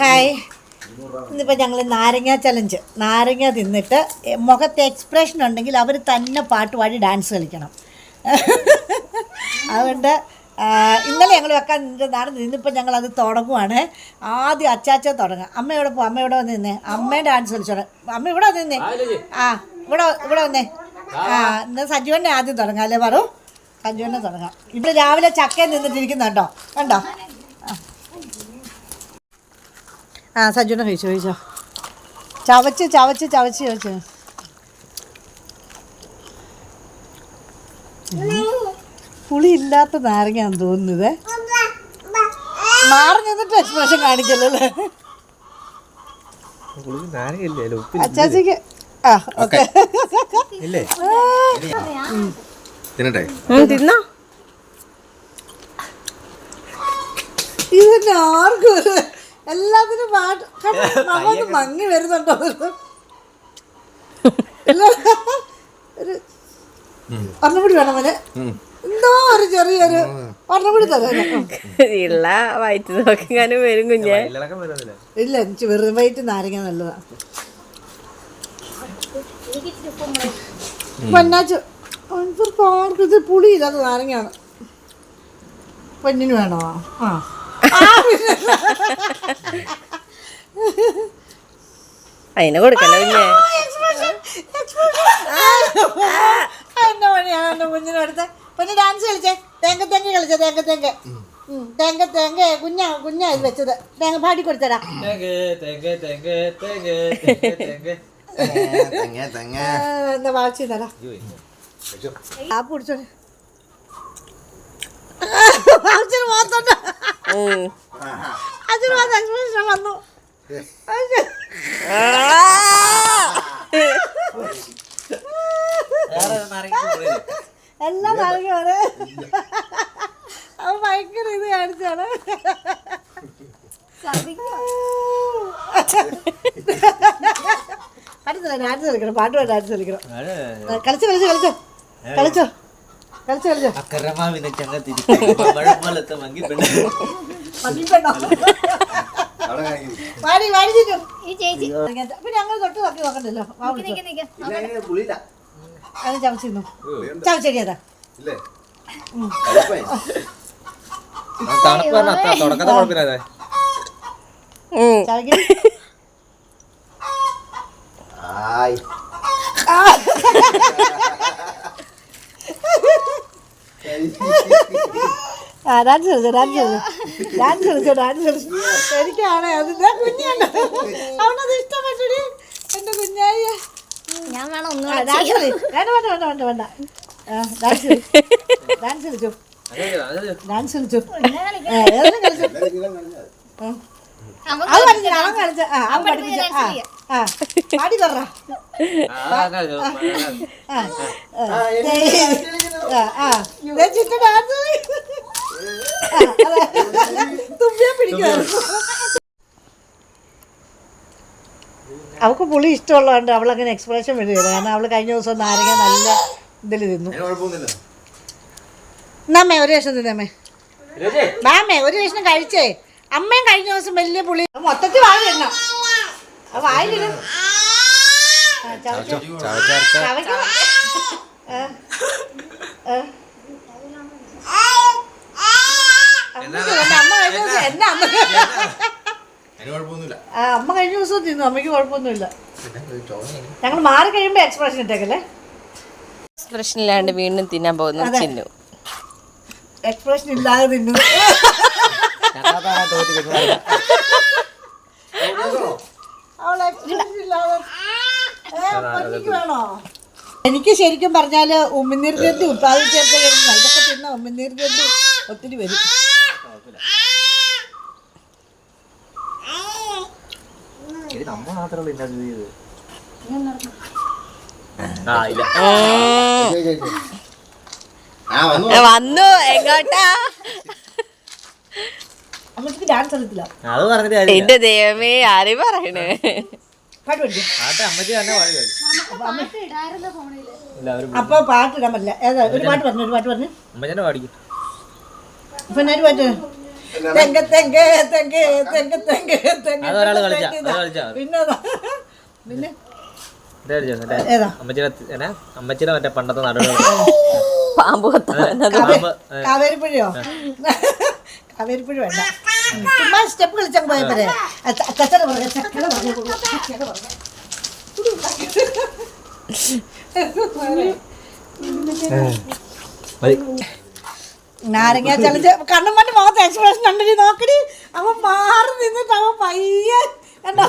Hi. ഇന്നിപ്പോൾ ഞങ്ങൾ നാരങ്ങ ചലഞ്ച് നാരങ്ങ തിന്നിട്ട് മുഖത്തെ എക്സ്പ്രഷൻ ഉണ്ടെങ്കിൽ അവർ തന്നെ പാട്ട് പാടി ഡാൻസ് കളിക്കണം. അതുകൊണ്ട് ഇന്നലെ ഞങ്ങൾ വെക്കാൻ നിന്നതാണ് നിന്നിപ്പോൾ ഞങ്ങൾ അത് തുടങ്ങുവാണ്. ആദ്യം അച്ചാച്ച തുടങ്ങാം. അമ്മ എവിടെ പോകും അമ്മ ഇവിടെ വന്ന് നിന്നേ അമ്മയുടെ ഡാൻസ് കളിച്ചോളെ. അമ്മ ഇവിടെ വന്ന് നിന്നേ ആ ഇവിടെ ഇവിടെ വന്നേ. ആ. ഇന്ന് സജീവനെ ആദ്യം തുടങ്ങാം അല്ലേ പറു? സജുവനെ തുടങ്ങാം. ഇവിടെ രാവിലെ ചക്കയിൽ നിന്നിട്ടിരിക്കുന്നുണ്ടോ? കണ്ടോ? ആ സജ്ജുണ സജുവിനെ കഴിച്ചോ കഴിച്ചോ. ചവച്ച് ചവച്ച് ചവച്ച് ചവച്ച്. പുളി ഇല്ലാത്ത നാരങ്ങയാന്ന് തോന്നുന്നത്. മാറി നിന്നിട്ട് എക്സ്പ്രഷൻ കാണിക്കല്ലോ? അച്ചാച്ചിക്ക് ആ ഓക്കെ. ഇല്ലേ? തിന്നട്ടെ? തിന്നോ. ഇതിന് ആർക്കും എല്ലാത്തിനും പാട്ട് നമുക്ക് മങ്ങി വരുന്നുണ്ടോ? ഇല്ല. ഒരു ഒരെണ്ണം കൂടി വേണം മോനെ. എന്തോ ഒരു ചെറിയൊരു ഒരെണ്ണം തരാം ഇല്ല വയറ്റ് നോക്കിങ്ങാനും വരും കുഞ്ഞെ. ഇല്ല എനിക്ക് വെറും വയറ്റ് നാരങ്ങ നല്ലതാ. പൊന്നാച്ചു ആർക്കും ഇത് പുളിയില്ലാത്ത നാരങ്ങയാണ്. പൊന്നിന് വേണോ? ആ. അതിനെ കൊടുക്കല്ലോ പിന്നെ എന്നെ പണിയാണ് എന്റെ കുഞ്ഞിനെ അടുത്ത് പൊന്നു ഡാൻസ് കളിച്ചേ. തേങ്ക തേങ്ക കളിച്ചേ തേങ്ക തേങ്ക തേങ്ക തേങ്ക കുഞ്ഞാ കുഞ്ഞാ ഇത് വെച്ചത്. തേങ്ങ പാടി കൊടുത്തടാ എന്താ വാങ്ങിച്ചു തരാ. ആ പിടിച്ചോളെ. എക്സ്പ്രഷൻ വന്നു അച്ഛൻ. എല്ലാം നാരങ്ങയാണ് അവൻ ഭയങ്കര ഇത് കാണിച്ചാണ്. പാട്ട് ഡാൻസ് കളിക്കണം പാട്ട് പാടി ഡാൻസ് കളിക്കണം കളിച്ചോ കളിച്ചോ കളിച്ചോ. കളിച്ചോ. കളിച്ചോ കളിച്ചോ. അക്കരമാവിനെ ചങ്ങ തിരിച്ചു മഴ പോലത്തെ മങ്ങി പെണ്ണ്. വാടി വാടി ചേച്ചി. പിന്നെ ഞങ്ങൾ തൊട്ട് നോക്കി നോക്കണ്ടല്ലോ. അത് ചവച്ചിരുന്നു. ചവച്ചെടിയതാ തണുപ്പ് പറഞ്ഞ ആ ഡാൻസ് കളിച്ചോ ഡാൻസ് കളിച്ചോ. ഡാൻസ് കളിച്ചോ ഡാൻസ് കളിച്ചോ. എനിക്കാണ് അതിന്റെ കുഞ്ഞുണ്ട്. അവനത് ഇഷ്ടപ്പെട്ടടി എന്റെ കുഞ്ഞായി ഞാൻ വേണം ഒന്ന് ഡാൻസ് കളി. വേണ്ട വേണ്ട വേണ്ട വേണ്ട വേണ്ട. ഡാൻസ് ഡാൻസ് കളിച്ചോ. ഡാൻസ് കളിച്ചോ. ഏതെങ്കിലും കളിച്ചോ. ആ. അവൻ പഠിച്ച അവൻ കളിച്ച ആ അവൻ പഠിപ്പിച്ച ആ. ആ പാടി പറ ആ ആ ആ ദേ ചിറ്റ ഡാൻസ് കളി. ആ, അതെ. തുമ്പിയെ പിടിക്കുവായിരുന്നു. അവൾക്ക് പുളി ഇഷ്ടമുള്ളതുകൊണ്ട് അവളങ്ങനെ എക്സ്പ്രഷൻ വരികയില്ല കാരണം അവൾ കഴിഞ്ഞ ദിവസം നാരങ്ങ നല്ല ഇതിൽ തിന്നു. നമ്മേ ഒരു ലക്ഷം തിന്നമ്മേ. മാമേ ഒരു ലക്ഷം കഴിച്ചേ. അമ്മയും കഴിഞ്ഞ ദിവസം വലിയ പുളി മൊത്തത്തിൽ എണ്ണ അത് വായിലിടും. അമ്മ കഴിഞ്ഞ ദിവസം എന്നാ? അമ്മ ആ അമ്മ കഴിഞ്ഞ ദിവസം തിന്നു അമ്മയ്ക്ക് കുഴപ്പമൊന്നുമില്ല. ഞങ്ങൾ മാറി കഴിയുമ്പോ എക്സ്പ്രഷൻ ഇട്ടേക്കല്ലേ? എക്സ്പ്രഷൻ ഇല്ലാണ്ട് വീണ്ടും തിന്നാൻ പോകുന്നു. ചിന്നു. എക്സ്പ്രഷൻ ഇല്ലാതെ തിന്നു എനിക്ക് ശരിക്കും പറഞ്ഞാൽ ഉമിനീർ ജന്തി ഉത്പാദിച്ചെടുത്ത ഇതൊക്കെ തിന്ന ഉമിനീർ ജന്തി ഒത്തിരി വരും. വന്നു. എങ്ങോട്ടാ? അമ്മയ്ക്ക് ഡാൻസ് അറിയത്തില്ല. അത് പറഞ്ഞിട്ട് കാര്യമില്ല. എന്റെ ദൈവമേ ആര് പറയണേ? പാട്ട് പഠിക്കും. ആട്ടെ അമ്മച്ചി തന്നെ പാടി ഇല്ല അവർ അപ്പോൾ പാട്ട് ഇടാൻ പറ്റില്ല. ഏതാ ഒരു പാട്ട് പറഞ്ഞു ഒരു പാട്ട് പറഞ്ഞു? പാടിക്കും. ഇപ്പം എന്നാ ഒരു പാട്ട്? തെങ്ക തെങ്ക തെങ്ക തെങ്ക തെങ്ക അത് ഒരാൾ കളിച്ചാ, അത് കളിച്ചാ. പിന്നെ അതാ. പിന്നെ? ഇതേ അടിച്ചോ, മറ്റേ ഏതാ? അമ്മച്ചിയുടെ എന്നാ അമ്മച്ചിയുടെ മറ്റേ പണ്ടത്തെ നടുവ് പാമ്പ് കത്താവരിപ്പുഴയോ കാവേരിപ്പുഴയോ? കാവേരിപ്പുഴ വേണ്ട. ചുമ്മാ സ്റ്റെപ്പ് കളിച്ചാൽ പോയ പോരെ. ചക്കര പറയാം ചക്കര പറയാം മതി. നാരങ്ങ ചളിച്ച് കണ്ണും മറ്റും മുഖത്ത് എക്സ്പ്രഷൻ കണ്ടിട്ട് നോക്കടി. അവൻ മാറി നിന്നിട്ട് അവൻ പയ്യെ കണ്ടോ?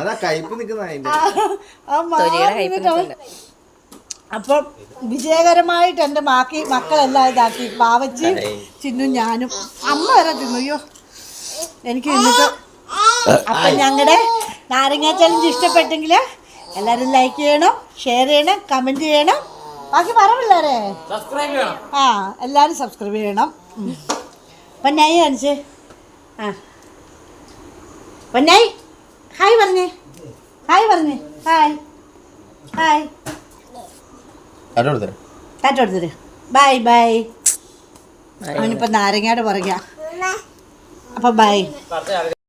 അതാ കയ്പ് നിൽക്കുന്ന അവൻ മാറി നിന്നിട്ട് അവൻ. അപ്പം വിജയകരമായിട്ട് എന്റെ ബാക്കി മക്കളെല്ലാം ഇതാക്കി. പാവച്ചി ചിന്നും ഞാനും. അമ്മ വരെ തിന്നു. അയ്യോ. എനിക്ക് തിന്നിട്ട് അപ്പം ഞങ്ങളുടെ നാരങ്ങ ചലഞ്ച് ഇഷ്ടപ്പെട്ടെങ്കിൽ എല്ലാവരും ലൈക്ക് ചെയ്യണം ഷെയർ ചെയ്യണം കമന്റ് ചെയ്യണം. ബാക്കി പറവില്ലാരേ ആ എല്ലാവരും സബ്സ്ക്രൈബ് ചെയ്യണം. പൊന്നായി അനുസ് ആ. പൊന്നായി. ഹായ് പറഞ്ഞേ. ഹായ് പറഞ്ഞേ. ഹായ് ഹായ് കൊടുത്തേ ബൈ ബൈ. അവനിപ്പോൾ നാരങ്ങയുടെ പുറകെ അപ്പം ബൈ.